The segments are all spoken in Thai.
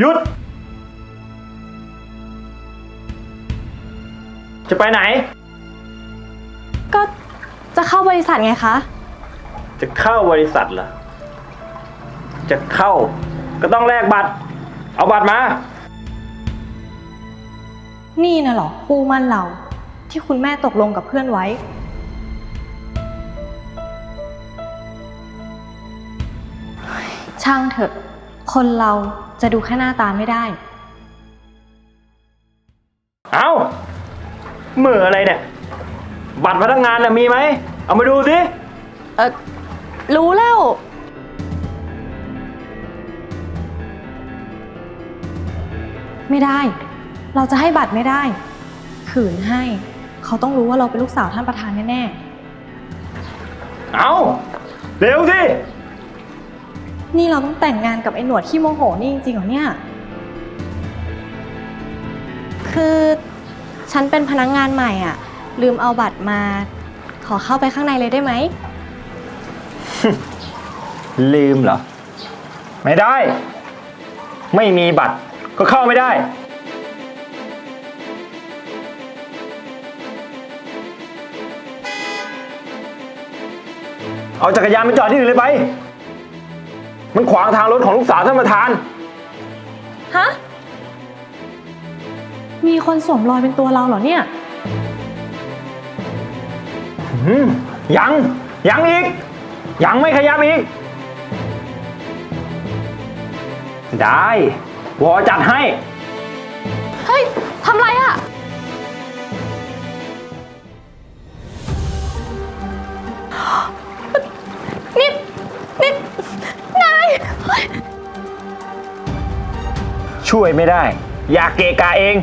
หยุด จะไปไหน ก็จะเข้าบริษัทไงคะ จะเข้าบริษัทเหรอ จะเข้า ก็ต้องแลกบัตร เอาบัตรมา นี่นะเหรอคู่มั่นเรา ที่คุณแม่ตกลงกับเพื่อนไว้ ช่างเถอะ คนเราจะดูแค่หน้าตาไม่ได้ เอาเหมืออะไรเนี่ย บัตรพนักงานน่ะมีไหม เอามาดูสิ เออรู้แล้ว ไม่ได้ เราจะให้บัตรไม่ได้ ขืนให้ เขาต้องรู้ว่าเราเป็นลูกสาวท่านประธานแน่เอาเร็วสิๆ นี่เราต้องแต่งงานกับไอ้หนวดขี้โมโหนี่จริงๆเหรอเนี่ย คือฉันเป็นพนักงงานใหม่อะ ลืมเอาบัตรมา ขอเข้าไปข้างในเลยได้ไหม ลืมเหรอ ไม่ได้ ไม่มีบัตรก็เข้าไม่ได้ เอาจักรยานไปจอดที่อื่นเลยไป มันขวางทางรถของลูกสาวท่านประธาน ฮะ มีคนสวมรอยเป็นตัวเราเหรอเนี่ย อืมยัง ยังอีก ยังไม่ขยับอีก ได้ วอจัดให้ เฮ้ย ทำไร ช่วยไม่ได้ อยากเกะกาเอง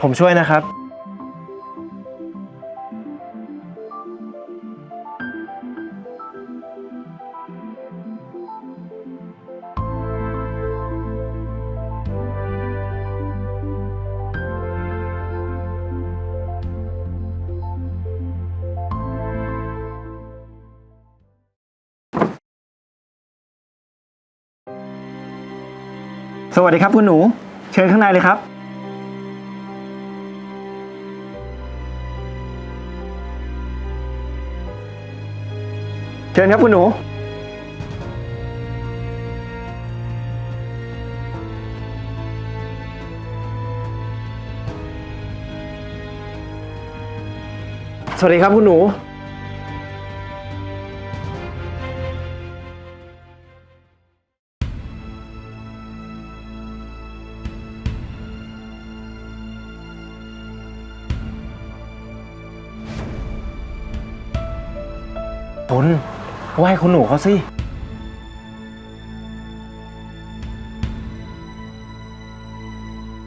ผมช่วยนะครับ วัสดีครับคุณหนู เชิญข้างในเลยครับ เชิญครับคุณหนู สวัสดีครับคุณหนู ไหว้คุณหนูเขาสิ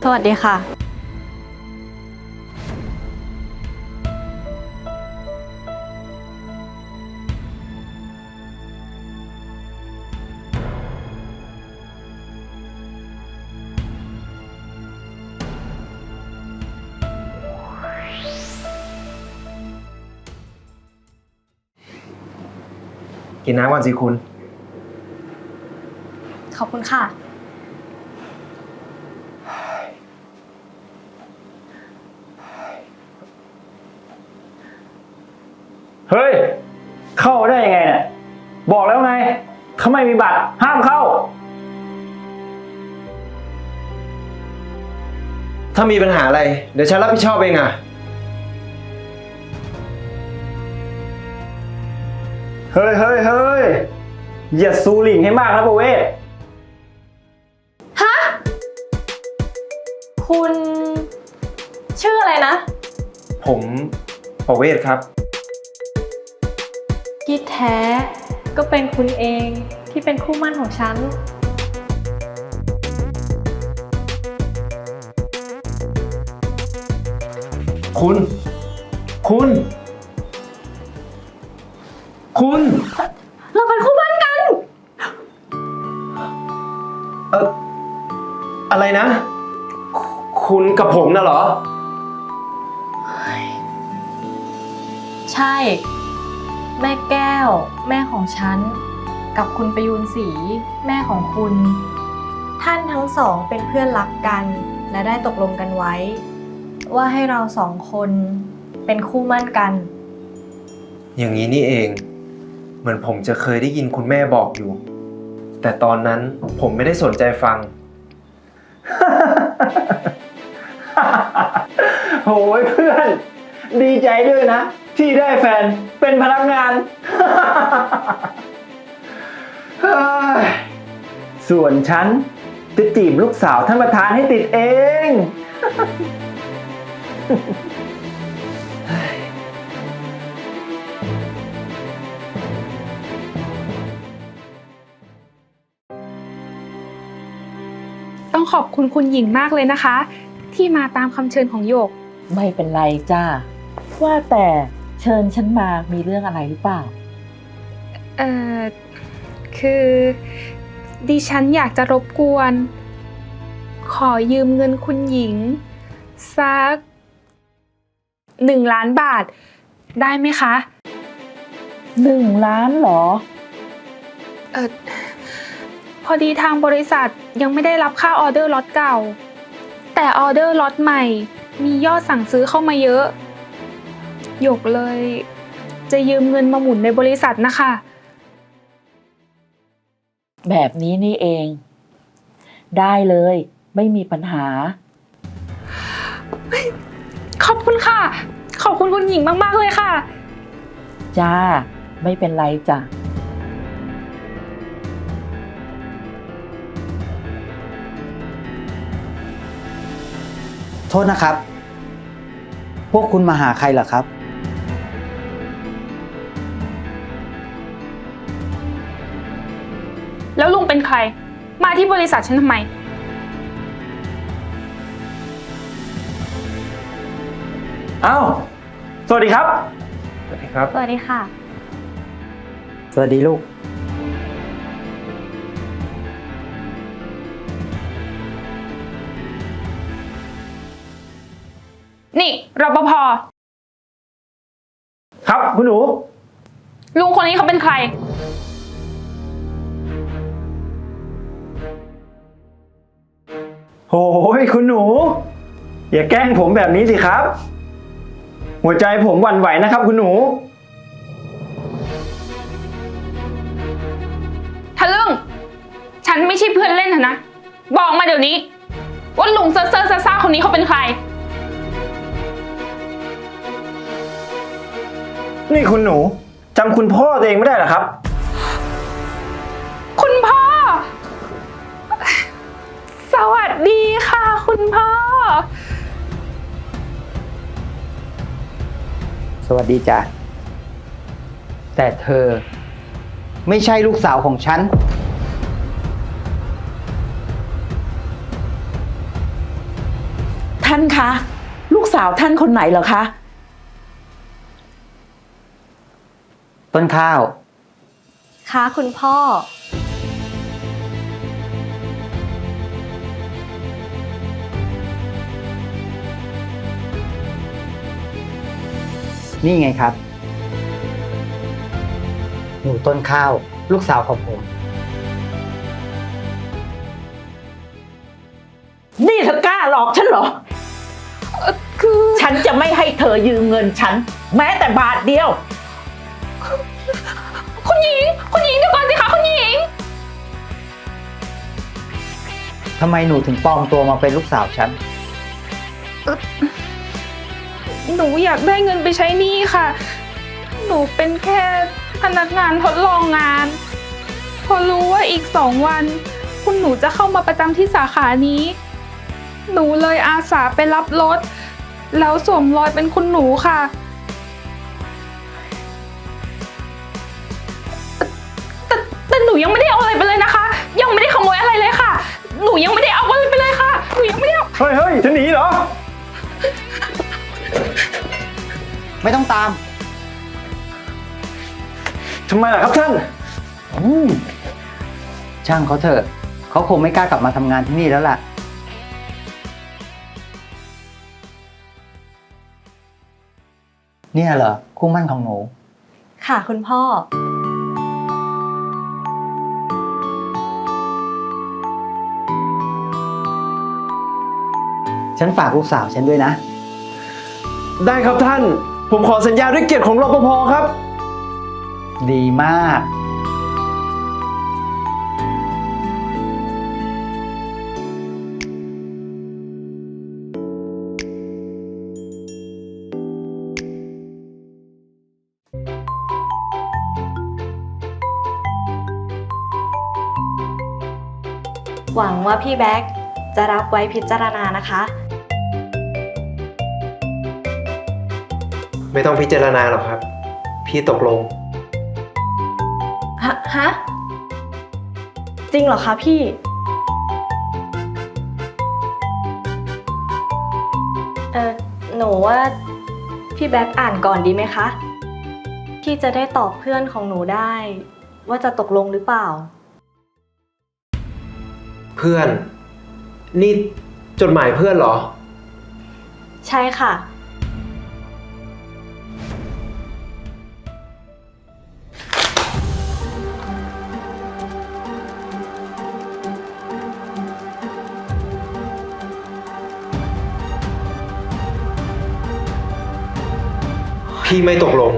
สวัสดีค่ะ กินน้ำก่อนสิคุณ ขอบคุณค่ะ เฮ้ย เข้าได้ยังไงเนี่ยบอกแล้วไงถ้าไม่มีบัตร ห้ามเข้า ถ้ามีปัญหาอะไร เดี๋ยวฉันรับผิดชอบเองอะ ฮ้ยเฮ้ยเฮ้ยอย่าซูหลิงให้มากนะประเวศ ฮะ คุณ ชื่ออะไรนะ ผมประเวศครับกีแท้ก็เป็นคุณเองที่เป็นคู่หมั่นของฉัน คุณ คุณ คุณ เราเป็นคู่หมั่นกัน เอออะไรนะ คุณกับผมน่ะเหรอช่ แม่แก้ว แม่ของฉัน กับคุณประยูนศรีแม่ของคุณ ท่านทั้งสองเป็นเพื่อนรักกัน และได้ตกลงกันไว้ ว่าให้เราสองคนเป็นคู่มั่นกัน อย่างนี้นี่เอง เหมือนผมจะเคยได้ยินคุณแม่บอกอยู่ แต่ตอนนั้นผมไม่ได้สนใจฟังโอ้ยเพื่อน ดีใจด้วยนะ ที่ได้แฟนเป็นพนักงานเฮ้ยส่วนฉันจะจีบลูกสาวท่านประธานให้ติดเอง ขอบคุณคุณหญิงมากเลยนะคะ ที่มาตามคำเชิญของโยก ไม่เป็นไรจ้าว่าแต่เชิญฉันมามีเรื่องอะไรหรือเปล่า เอ่อ คือดิฉันอยากจะรบกวน ขอยืมเงินคุณหญิง สักหนึ่งล้านบาท ได้ไหมคะ หนึ่งล้านเหรอ เออพ อดีทางบริษัทยังไม่ได้รับค่าออเดอร์ล็อตเก่า แต่ออเดอร์ล็อตใหม่ มียอดสั่งซื้อเข้ามาเยอะ หยกเลย จะยืมเงินมาหมุนในบริษัทนะคะ แบบนี้นี่เอง ได้เลย ไม่มีปัญหา ขอบคุณค่ะ ขอบคุณคุณหญิงมาก ๆ เลยค่ะ จ้า ไม่เป็นไรจ้ะ โทษนะครับ พวกคุณมาหาใครเหรอครับ แล้วลุงเป็นใคร มาที่บริษัทฉันทำไมเอ้าสวัสดีครับ สวัสดีครับ สวัสดีค่ะ สวัสดีลูก นี่รปภครับคุณหนู ลุงคนนี้เขาเป็นใคร โอ้ยคุณหนู อย่าแกล้งผมแบบนี้สิครับ หัวใจผมหวั่นไหวนะครับ คุณหนู ทะลึ่ง ฉันไม่ใช่เพื่อนเล่นนะนะบอกมาเดี๋ยวนี้ ว่าลุงเซอร์เซอร์ซ่าๆคนนี้เขาเป็นใคร นี่คุณหนูจำคุณพ่อตัวเองไม่ได้เหรอครับ คุณพ่อ สวัสดีค่ะ คุณพ่อ สวัสดีจ้ะ แต่เธอ ไม่ใช่ลูกสาวของฉัน ท่านคะ ลูกสาวท่านคนไหนเหรอคะ ต้นข้าว ค่ะคุณพ่อ นี่ไงครับ หนูต้นข้าว ลูกสาวของผม นี่เธอกล้าหลอกฉันเหรอ คือ ฉันจะไม่ให้เธอยืมเงินฉัน แม้แต่บาทเดียวคุณ หญิง คุณหญิงเดี๋ยวก่อนสิคะคุณหญิง ทำไมหนูถึงปลอมตัวมาเป็นลูกสาวฉัน หนูอยากได้เงินไปใช้หนี้ค่ะ หนูเป็นแค่พนักงานทดลองงาน พอรู้ว่าอีกสองวัน คุณหนูจะเข้ามาประจำที่สาขานี้ หนูเลยอาสาไปรับรถ แล้วสวมรอยเป็นคุณหนูค่ะ หนูยังไม่ได้เอาอะไรไปเลยนะคะ ยังไม่ได้ขโมยอะไรเลยค่ะ หนูยังไม่ได้เอาอะไรไปเลยค่ะ หนูยังไม่ได้เอาเฮ้ยเฮ้ยจะหนีเหรอ ไม่ต้องตาม ทำไมล่ะครับท่าน อืมช่างเขาเถอะเขาคงไม่กล้ากลับมาทำงานที่นี่แล้วล่ะ เนี่ยเหรอคู่มั่นของหนู ค่ะคุณพ่อ ฉันฝากลูกสาวฉันด้วยนะ ได้ครับท่าน ผมขอสัญญาด้วยเกียรติของรปภครับ ดีมาก หวังว่าพี่แบ็คจะรับไว้พิจารณานะคะ ไม่ต้องพิจารณาหรอกครับ พี่ตกลง ฮะฮะจริงเหรอคะพี่ เออหนูว่าพี่แบ็คอ่านก่อนดีไหมคะ พี่จะได้ตอบเพื่อนของหนูได้ ว่าจะตกลงหรือเปล่า เพื่อน นี่จดหมายเพื่อนเหรอ ใช่ค่ะ พี่ไม่ตกลง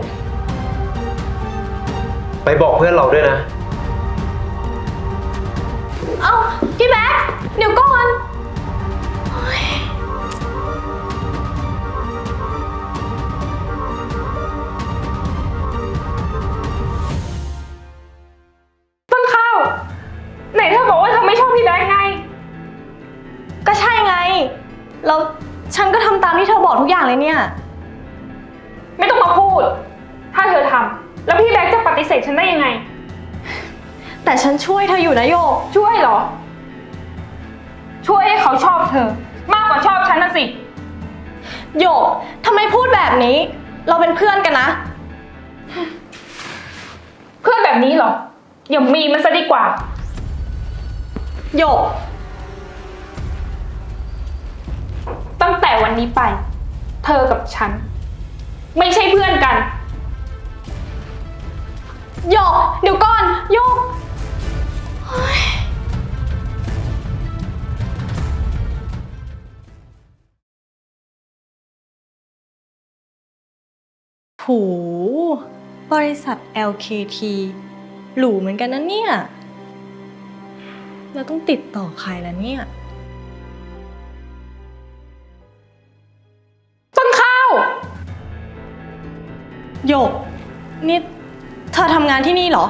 ไปบอกเพื่อนเราด้วยนะ เอ้าพี่แบ็คเดี๋ยวก่อนต้นข้าว ไหนเธอบอกว่าเธอไม่ชอบพี่แบงค์ไง ก็ใช่ไง แล้วฉันก็ทำตามที่เธอบอกทุกอย่างเลยเนี่ย ช่วยเธออยู่นะโยก ช่วยเหรอ ช่วยให้เขาชอบเธอ มากกว่าชอบฉันนะสิ โยกทำไมพูดแบบนี้ เราเป็นเพื่อนกันนะ เพื่อนแบบนี้เหรออย่ามีมันซะดีกว่า โยก ตั้งแต่วันนี้ไป เธอกับฉัน ไม่ใช่เพื่อนกัน โยก เดี๋ยวก่อน โยกเฮ้ย โห บริษัท LKT หรูเหมือนกันนะเนี่ย เราต้องติดต่อใครแล้วเนี่ย ต้นข้าวโยก นี่ เธอทำงานที่นี่เหรอ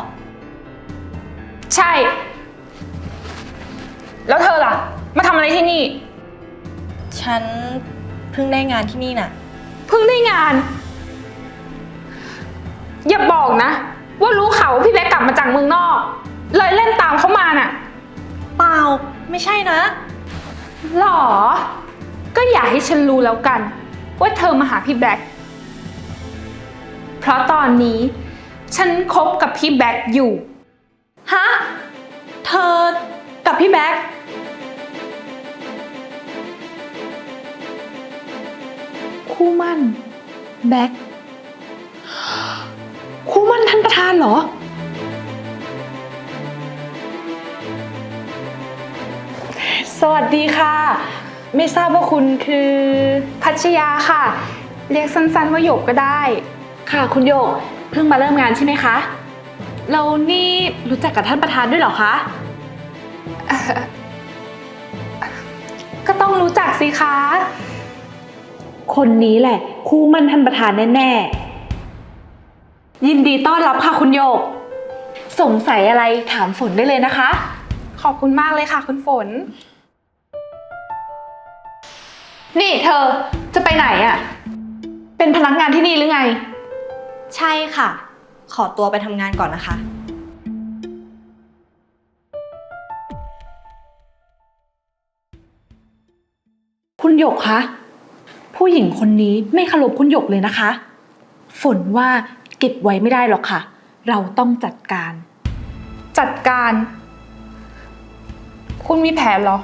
ใช่ แล้วเธอล่ะ มาทำอะไรที่นี่ ฉันเพิ่งได้งานที่นี่น่ะ เพิ่งได้งาน อย่าบอกนะ ว่ารู้ข่าวว่าพี่แบ๊กกลับมาจากเมืองนอก เลยเล่นตามเขามาน่ะ เปล่า ไม่ใช่นะ หรอ ก็อย่าให้ฉันรู้แล้วกัน ว่าเธอมาหาพี่แบ๊กเพราะตอนนี้ ฉันคบกับพี่แบ๊กอยู่ ฮะ เธอ กับพี่แบ็คคู่มั่น แบ็คคู่มั่นท่านประธานเหรอ สวัสดีค่ะ ไม่ทราบว่าคุณคือ พัชยาค่ะ เรียกสั้นๆว่าหยกก็ได้ ค่ะคุณโยก เพิ่งมาเริ่มงานใช่ไหมคะ เรานี่รู้จักกับท่านประธานด้วยเหรอคะ ก็ต้องรู้จักสิคะ คนนี้แหละ คู่มั่นท่านประธานแน่ ๆ ยินดีต้อนรับค่ะคุณโยก สงสัยอะไรถามฝนได้เลยนะคะ ขอบคุณมากเลยค่ะ คุณฝน นี่เธอจะไปไหนอะ่ะ เป็นพนักงานที่นี่หรือไง ใช่ค่ะ ขอตัวไปทำงานก่อนนะคะ คุณหยกคะ ผู้หญิงคนนี้ไม่เคารพคุณหยกเลยนะคะ ฝนว่าเก็บไว้ไม่ได้หรอกค่ะ เราต้องจัดการ จัดการ คุณมีแผนเหรอ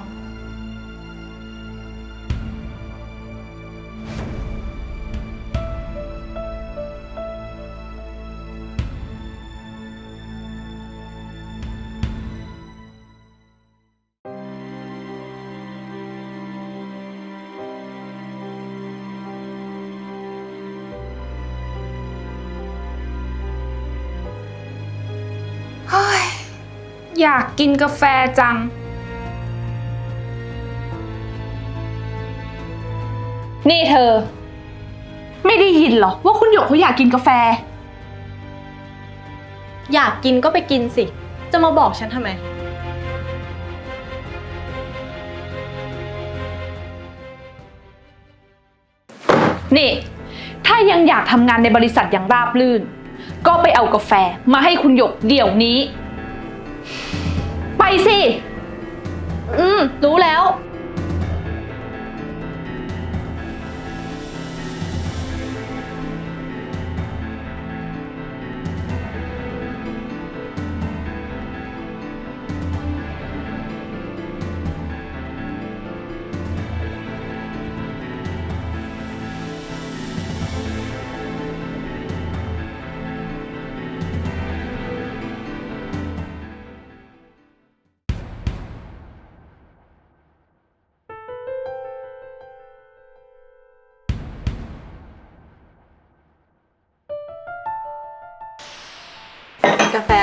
อยากกินกาแฟจัง นี่เธอ ไม่ได้ยินเหรอว่าคุณหยกเขาอยากกินกาแฟ อยากกินก็ไปกินสิ จะมาบอกฉันทำไม นี่ ถ้ายังอยากทำงานในบริษัทอย่างราบรื่น ก็ไปเอากาแฟมาให้คุณหยกเดี๋ยวนี้ไป สิ อืม รู้แล้ว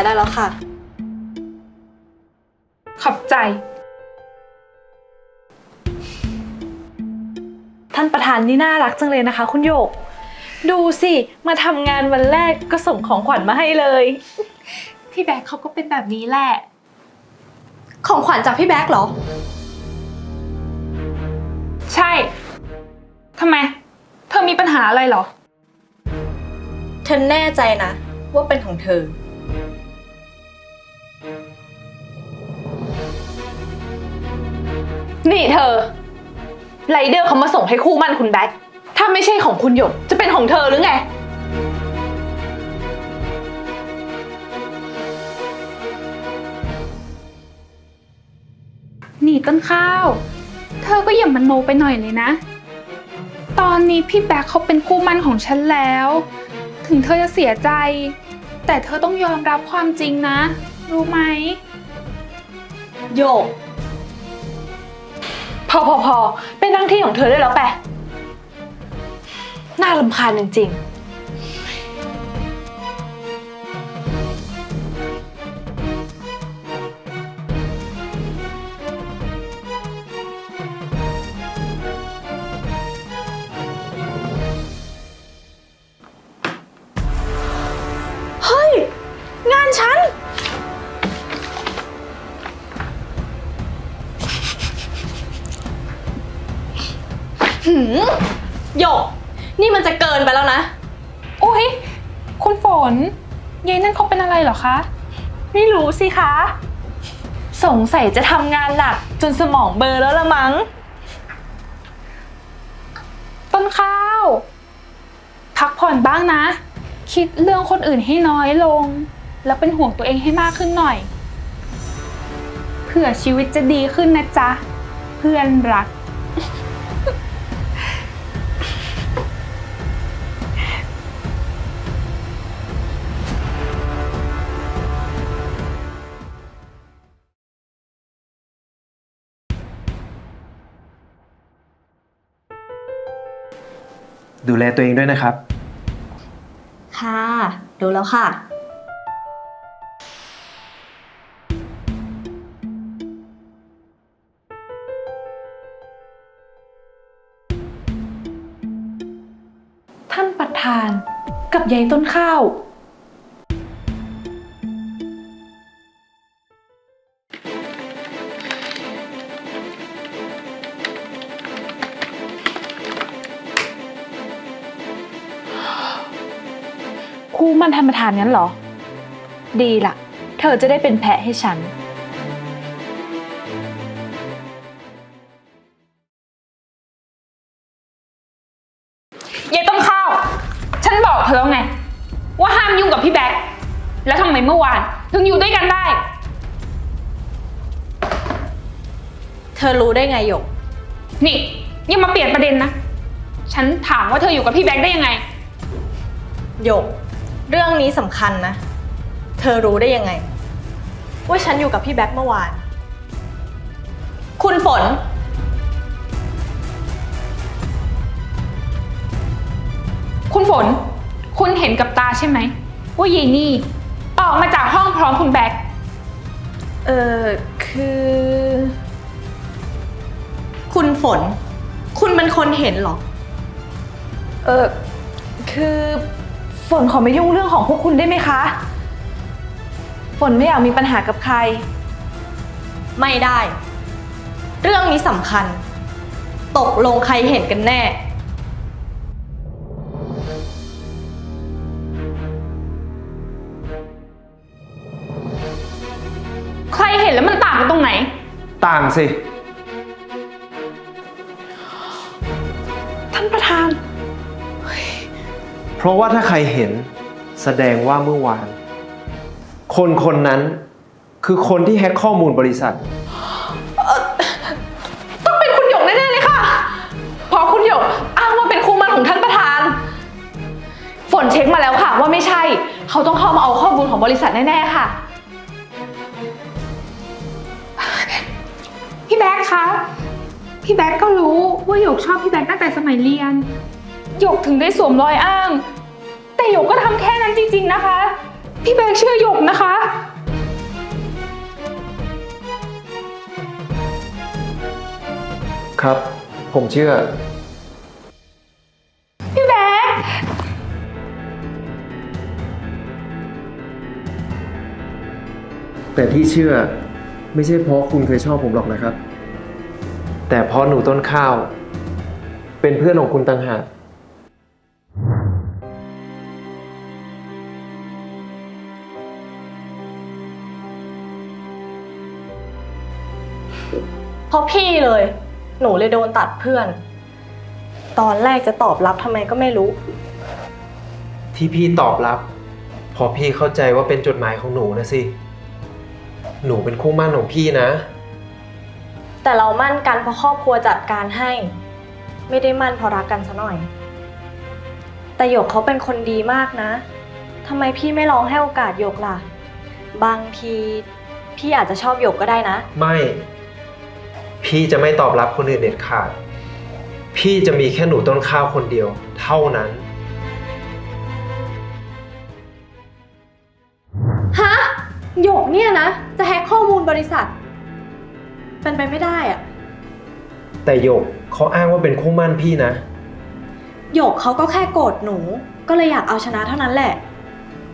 ได้แล้วค่ะ ขอบใจ ท่านประธานนี่น่ารักจังเลยนะคะ คุณหยก ดูสิ มาทำงานวันแรกก็ส่งของขวัญมาให้เลย พี่แบกเขาก็เป็นแบบนี้แหละ ของขวัญจากพี่แบ๊กเหรอ ใช่ทำไม เธอมีปัญหาอะไรเหรอ เธอแน่ใจนะ ว่าเป็นของเธอ นี่เธอไรเดอร์เขามาส่งให้คู่มั่นคุณแบ็คถ้าไม่ใช่ของคุณหยกจะเป็นของเธอหรือไงหนีต้นข้าว เธอก็อย่ามโนไปหน่อยเลยนะ ตอนนี้พี่แบ็คเขาเป็นคู่มั่นของฉันแล้ว ถึงเธอจะเสียใจ แต่เธอต้องยอมรับความจริงนะ รู้ไหม โยกพ อพอพอเป็นหน้าที่ของเธอได้แล้วแปะน่าลำคาญจริงๆ คะ ไม่รู้สิคะ สงสัยจะทำงานหนักจนสมองเบลอแล้วละมั้ง ต้นข้าว พักผ่อนบ้างนะ คิดเรื่องคนอื่นให้น้อยลง แล้วเป็นห่วงตัวเองให้มากขึ้นหน่อย เผื่อชีวิตจะดีขึ้นนะจ๊ะ เพื่อนรัก ดูแลตัวเองด้วยนะครับ ค่ะรู้แล้วค่ะ ท่านประธานกับยายต้นข้าวานประธานงั้นเหรอ ดีล่ะ เธอจะได้เป็นแพะให้ฉันยายต้นข้าวฉันบอกเธอแล้วไง ว่าห้ามยุ่งกับพี่แบ็คแล้วทำไมเมื่อวาน ถึงอยู่ด้วยกันได้ เธอรู้ได้ไงโยก นี่ยังมาเปลี่ยนประเด็นนะ ฉันถามว่าเธออยู่กับพี่แบ็คได้ยังไงโยก เรื่องนี้สำคัญนะ เธอรู้ได้ยังไง ว่าฉันอยู่กับพี่แบ็คเมื่อวาน คุณฝน คุณฝน คุณเห็นกับตาใช่ไหมว่ายายนี่ ออกมาจากห้องพร้อมคุณแบ็คเออคือ คุณฝน คุณเป็นคนเห็นเหรอ เออคือ ฝนขอไม่ยุ่งเรื่องของพวกคุณได้ไหมคะ ฝนไม่อยากมีปัญหากับใคร ไม่ได้ เรื่องนี้สำคัญ ตกลงใครเห็นกันแน่ ใครเห็นแล้วมันต่างกันตรงไหน ต่างสิ ราะว่าถ้าใครเห็นแสดงว่าเมื่อวาน คนคนนั้นคือคนที่แฮ็กข้อมูลบริษัท ต้องเป็นคุณหยกแน่ๆเลยค่ะ เพราะคุณหยกอ้างว่าเป็นคู่หมั่นของท่านประธาน ฝนเช็คมาแล้วค่ะ ว่าไม่ใช่ เขาต้องเข้ามาเอาข้อมูลของบริษัทแน่ๆค่ะ พี่แบ๊กคะ พี่แบ๊กก็รู้ว่าหยกชอบพี่แบ๊กตั้งแต่สมัยเรียน หยกถึงได้สวมรอยอ้าง แต่หยกก็ทำแค่นั้นจริง ๆนะคะ พี่แบ๊กเชื่อหยกนะคะ ครับ ผมเชื่อ พี่แบ๊กแต่ที่เชื่อไม่ใช่เพราะคุณเคยชอบผมหรอกนะครับ แต่เพราะหนูต้นข้าว เป็นเพื่อนของคุณต่างหาก ราะพี่เลย หนูเลยโดนตัดเพื่อน ตอนแรกจะตอบรับทำไมก็ไม่รู้ ที่พี่ตอบรับเพอพี่เข้าใจว่าเป็นจดหมายของหนูนะสิ หนูเป็นคู่หมั่นของพี่นะ แต่เรามั่นกันเพราะครอบครัวจัดการให้ ไม่ได้มั่นเพราะรักกันซะหน่อย แต่หยกเขาเป็นคนดีมากนะทำไมพี่ไม่ลองให้โอกาสหยกล่ะ บางที พี่อาจจะชอบหยกก็ได้นะ ไม่ พี่จะไม่ตอบรับคนอื่นเด็ดขาด พี่จะมีแค่หนูต้นข้าวคนเดียว เท่านั้น ฮะ หยกเนี่ยนะ จะแฮกข้อมูลบริษัท เป็นไปไม่ได้อะแต่หยกเขาอ้างว่าเป็นคู่หมั่นพี่นะ หยกเขาก็แค่โกรธหนู ก็เลยอยากเอาชนะเท่านั้นแหละ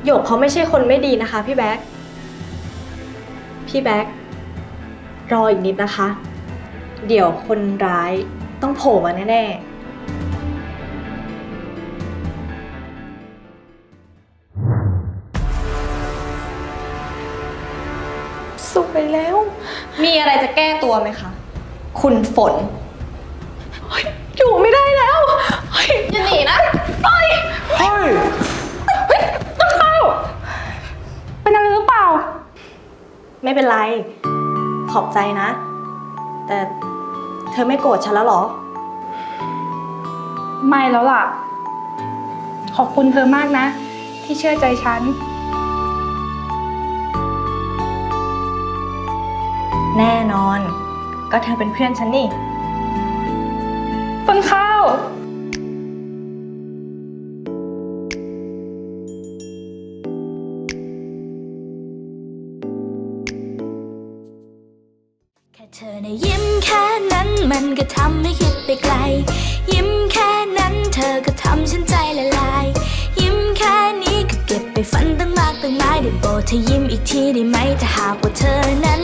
หยกเขาไม่ใช่คนไม่ดีนะคะ พี่แบ๊กพี่แบ๊กรออีกนิดนะคะ เดี๋ยวคนร้ายต้องโผล่มาแน่ๆสวยแล้ว มีอะไรจะแก้ตัวไหมคะ คุณฝน อยู่ไม่ได้แล้วเฮ้ยอย่าหนีนะปล่อยเฮ้ยต้นข้าวเป็นอะไรหรือเปล่า ไม่เป็นไร ขอบใจนะ แต่ เธอไม่โกรธฉันแล้วเหรอ ไม่แล้วล่ะ ขอบคุณเธอมากนะ ที่เชื่อใจฉัน แน่นอน ก็เธอเป็นเพื่อนฉันนี่ต้นข้าว ดเธอยิ้มอีกทีได้ไหมถ้าหากว่าเธอนั้น